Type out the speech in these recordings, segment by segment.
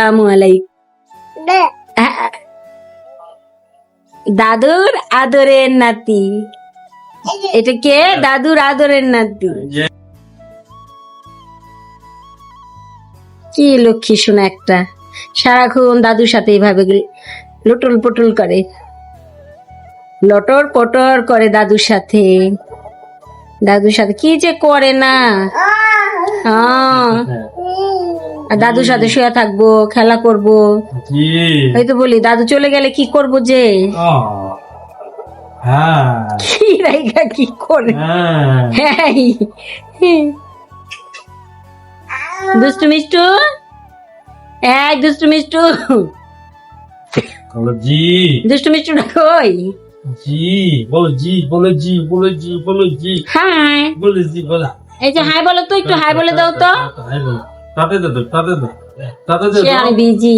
আসসালামু আলাইকুম দাদুর আদরের নাতি। এটা কে? দাদুর আদরের নাতি। কি লক্ষ্মী শোনা একটা। সারাক্ষণ দাদুর সাথে এইভাবে লটল পটল করে। লটর পটর করে দাদুর সাথে। দাদুর সাথে কি যে করে না। হ্যাঁ। দাদুর সাথে শুয়ে থাকব খেলা করব। এই তো বলি দাদু চলে গেলে কি করব যে? হ্যাঁ। কি রাইগা কি করে? হ্যাঁ। দুষ্টু মিষ্টু? এই দুষ্টু মিষ্টু। জি। দুষ্টু মিষ্টু না কই? জি বলো জি বলো জি বলো জি বলো জি। হাই। বলো জি বলো। এই যে হাই বলো তো একটু হাই বলে দাও তো। হাই বলো। তাতে দে দাও তাতে দাও তাতে দে সে আমি বিজি।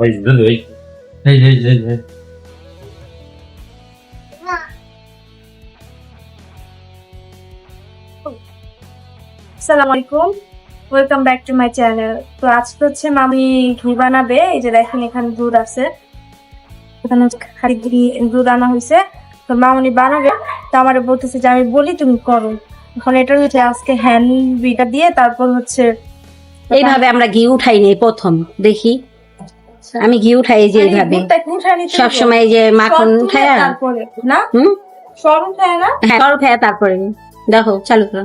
ওই দে ওই। এই এই এই এই। আসসালামু আলাইকুম। Welcome back to my channel তো আজকে হচ্ছে মামি ঘি বানাবে এই যে দেখেন এখানে দুধ আছে। এখানে হচ্ছে দুধ আনা হয়েছে। তো মামনি বানাবে। তো আমার বলতেছে যে আমি বলি তুমি করো। এখন এটা হচ্ছে আজকে হ্যান্ড বিটা দিয়ে তারপর হচ্ছে এইভাবে আমরা ঘি উঠাই নেই প্রথম দেখি। আমি ঘি উঠাই যে এইভাবে। সবসময় যে মাখন উঠায় তারপরে না? হুম? সর উঠায় না? হ্যাঁ সর উঠায় তারপরে। দেখো চালু করো।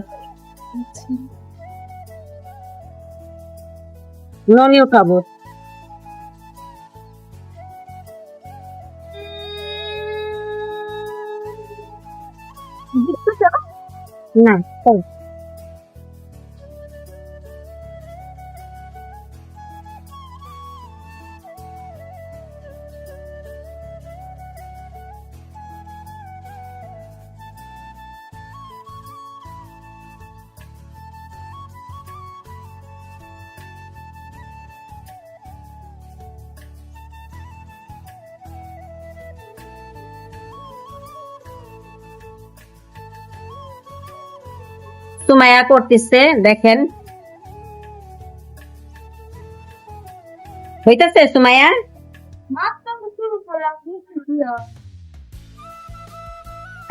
ননি উঠাবো না চল। সুমাইয়া করতেছে দেখেন। হইতাছে সুমাইয়া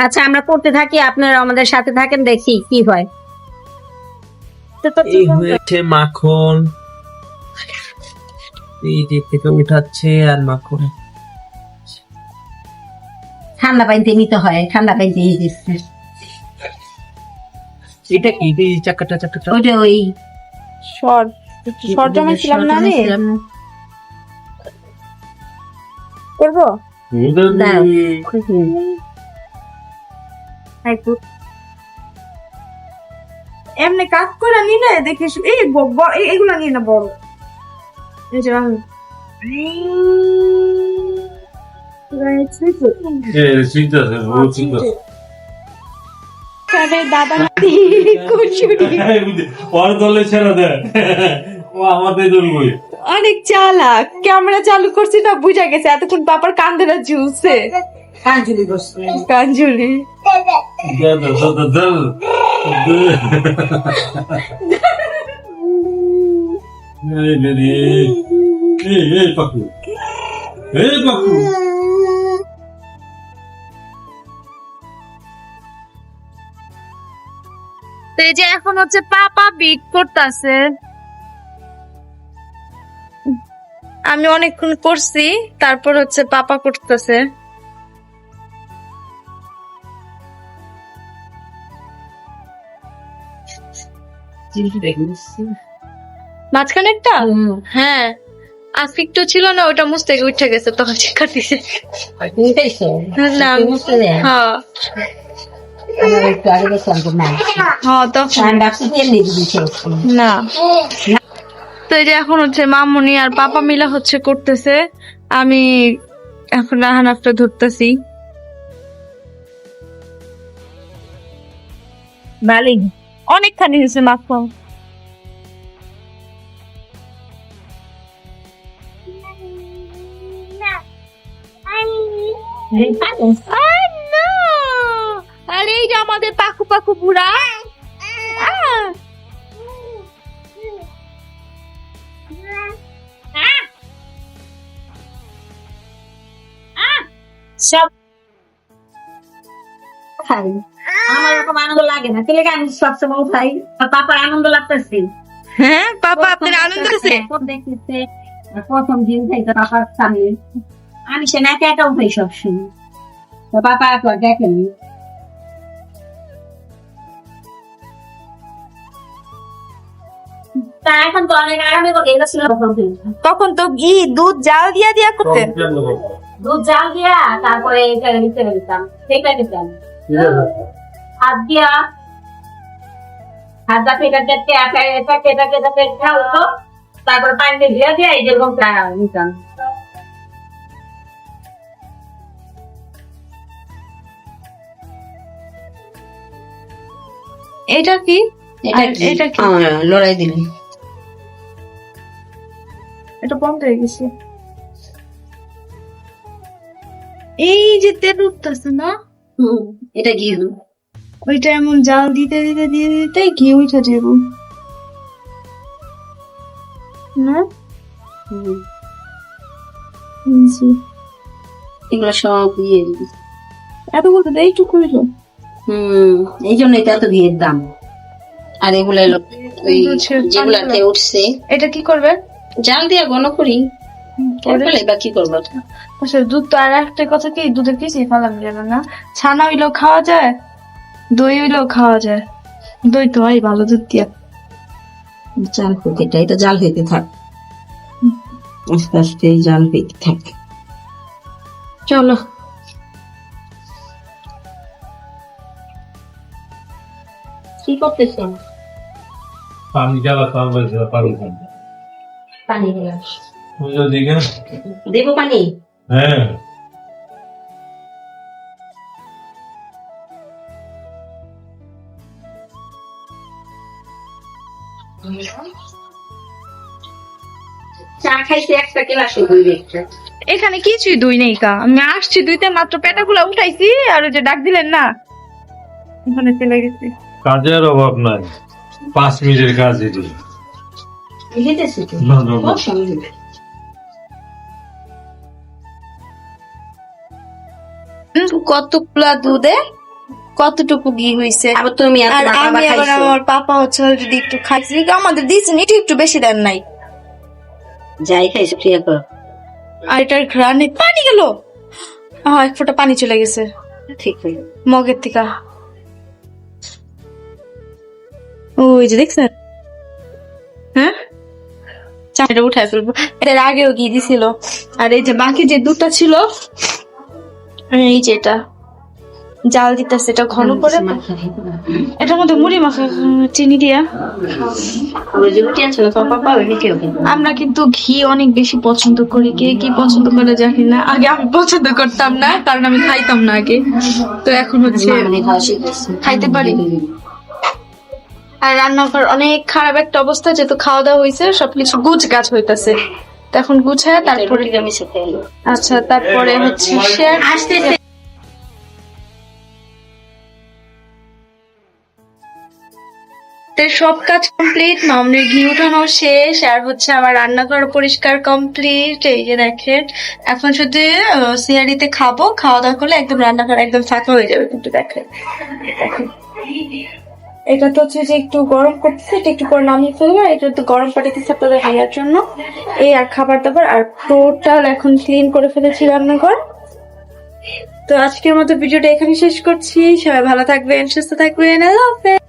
আচ্ছা আমরা করতে থাকি আপনারা আমাদের সাথে থাকেন দেখি কি হয়। এই হয়েছে মাখন। এই দিক থেকে উঠাচ্ছে আর মাখন। ঠান্ডা পানিতে নিতে হয় ঠান্ডা পানিতে দিচ্ছে। এটা কি? এই চাকাটা চাকাটা। ওই জমাইছিলাম না রে। করব? এমনি কাজ করে নিলে দেখে এই ব- ব- এই- এগুলো নিয়ে না বড়। এই যে আমি দাদা নাতি কুচুরি ওর দলে ছেড়ে দে। ও আমাদের দলবই অনেক চালাক ক্যামেরা চালু করছি না বুঝা গেছে। এতক্ষণ বাবার কান্দে ঝুলছে। কাঞ্জুলি কাঞ্জুলি। দে দে দে দে এই রে রে এই এই পাকু এই পাকু তো এই যে এখন হচ্ছে পাপা বিট করতেছে। আমি অনেকক্ষণ করছি তারপর হচ্ছে পাপা করতেছে। মাঝখানেরটা হ্যাঁ। আজকে একটু ছিল না ওটা মুছতে উঠে গেছে তখন শিক্ষা দিছে না আমি- হ্যাঁ তখন না তো এই যে এখন হচ্ছে মামুনি আর পাপা মিলা হচ্ছে করতেছে। আমি এখন রাহানাফটা ধরতেছি। অনেকখানি হয়েছে মাখা Ah, আমাদের পাকু পাকু বুড়া! সব খাই। আমার এরকম আনন্দ লাগে না। তাহলে আমি সবসময় পাপার আনন্দ লাগতেছে। হ্যাঁ পাপা আপনার আনন্দ আছে দেখতেছে প্রথম দিন থেকে পাপার সামনে আমি সে না একা একা উঠাই সবসময়। তো পাপা একবার দেখেনি তখন তো ই দুধ জাল দিয়া দিয়া করতেন। দুধ জাল দিয়া তারপরে দিতাম। দিতাম। হাত দিয়া। হাত দা হতো তারপর পানিতে দিয়ে দিয়ে এই যেরকম নিতাম। এটা কি? এটা এটা কি? লড়াই দিলি এটা বন্ধ হয়ে গেছে। এই যে তেল উঠতেছে না? হুম, এটা ঘি ওইটা এমন জাল দিতে দিতে দিতে দিতে ঘি উঠে যাব না? হুম, এগুলো সব ইয়ে এত বলতে দেয় একটু কইলো হুম এই জন্যই তো এত ঘিয়ের দাম। আর এগুলো হলো ওই উঠছে। এটা কি করবে? জাল দিয়া ঘন করি বা কি করব? আচ্ছা দুধ তো আর একটা কথা কি দুধের কিছুই ফালাম যাবে না? ছানা হইলেও খাওয়া যায় দই হইলেও খাওয়া যায়। দই তো হয় ভালো দুধ দিয়া। জাল হইতে এটাই তো জাল হইতে থাক। আস্তে আস্তে এই জাল হইতে থাক। চলো। কি করতেছো? পানি জ্বালা পারব পানি দিলাম দেবো পানি? হ্যাঁ। চা খাইছে একটা ক্লাসে হইবে একটা। এখানে কিছুই দুই নেই কা। আমি আসছি দুইতে মাত্র পেটাগুলা উঠাইছি আর ওই যে ডাক দিলেন না? এখানে চলে গেছি। কাজের অভাব নাই। পাঁচ মিনিটের কাজ এটি। লিখেছি তো না, না, না। বসো, আমি লিখি। কতগুলা দুধে কতটুকু ঘি হইছে আবার তুমি আর আমি আবার আমার পাপা হচ্ছে যদি একটু খাইছি আমাদের দিয়েছেন একটু একটু বেশি দেন নাই যাই খাইছো প্রিয়া করো আর এটার ঘ্রাণে পানি গেল আহ, এক ফোঁটা পানি চলে গেছে ঠিক হইল মগের থেকে ওই যে দেখছেন হ্যাঁ চাটা উঠাই ফেলব। এটার আগেও ঘি দিছিল। আর এই যে বাকি যে দুধটা ছিল এই যে এটা জাল দিতেছে এটা ঘন করে। এটার মধ্যে মুড়ি মাখা চিনি দিয়া। আমরা কিন্তু ঘি অনেক বেশি পছন্দ করি। কে কি পছন্দ করে জানি না। আগে আমি পছন্দ করতাম না কারণ আমি খাইতাম না আগে। তো এখন হচ্ছে খাইতে পারি। আর রান্নাঘর অনেক খারাপ একটা অবস্থা যেহেতু খাওয়া দাওয়া হয়েছে সবকিছু গুছ গাছ হইতাছে। তো এখন গুছায় তারপরে আচ্ছা তারপরে হচ্ছে শেয়ার আসতেছে সব কাজ কমপ্লিট মামনির ঘি উঠানো শেষ আর হচ্ছে আমার রান্নাঘর পরিষ্কার কমপ্লিট এই যে দেখেন। এখন শুধু সিয়ারিতে খাব খাওয়া দাওয়া করলে একদম রান্নাঘর একদম ফাঁকা হয়ে যাবে কিন্তু দেখেন দেখেন। এটা তো হচ্ছে যে একটু গরম করতেছে, এটা একটু পরে নামিয়ে ফেলব এটা তো গরম পাঠাতেছে আপনাদের হাইয়ার জন্য। এই আর খাবার দাবার, আর টোটাল এখন ক্লিন করে ফেলেছি রান্নাঘর। তো আজকের মতো ভিডিওটা এখানে শেষ করছি। সবাই ভালো থাকবেন, সুস্থ থাকবেন, আল্লাহ হাফেজ।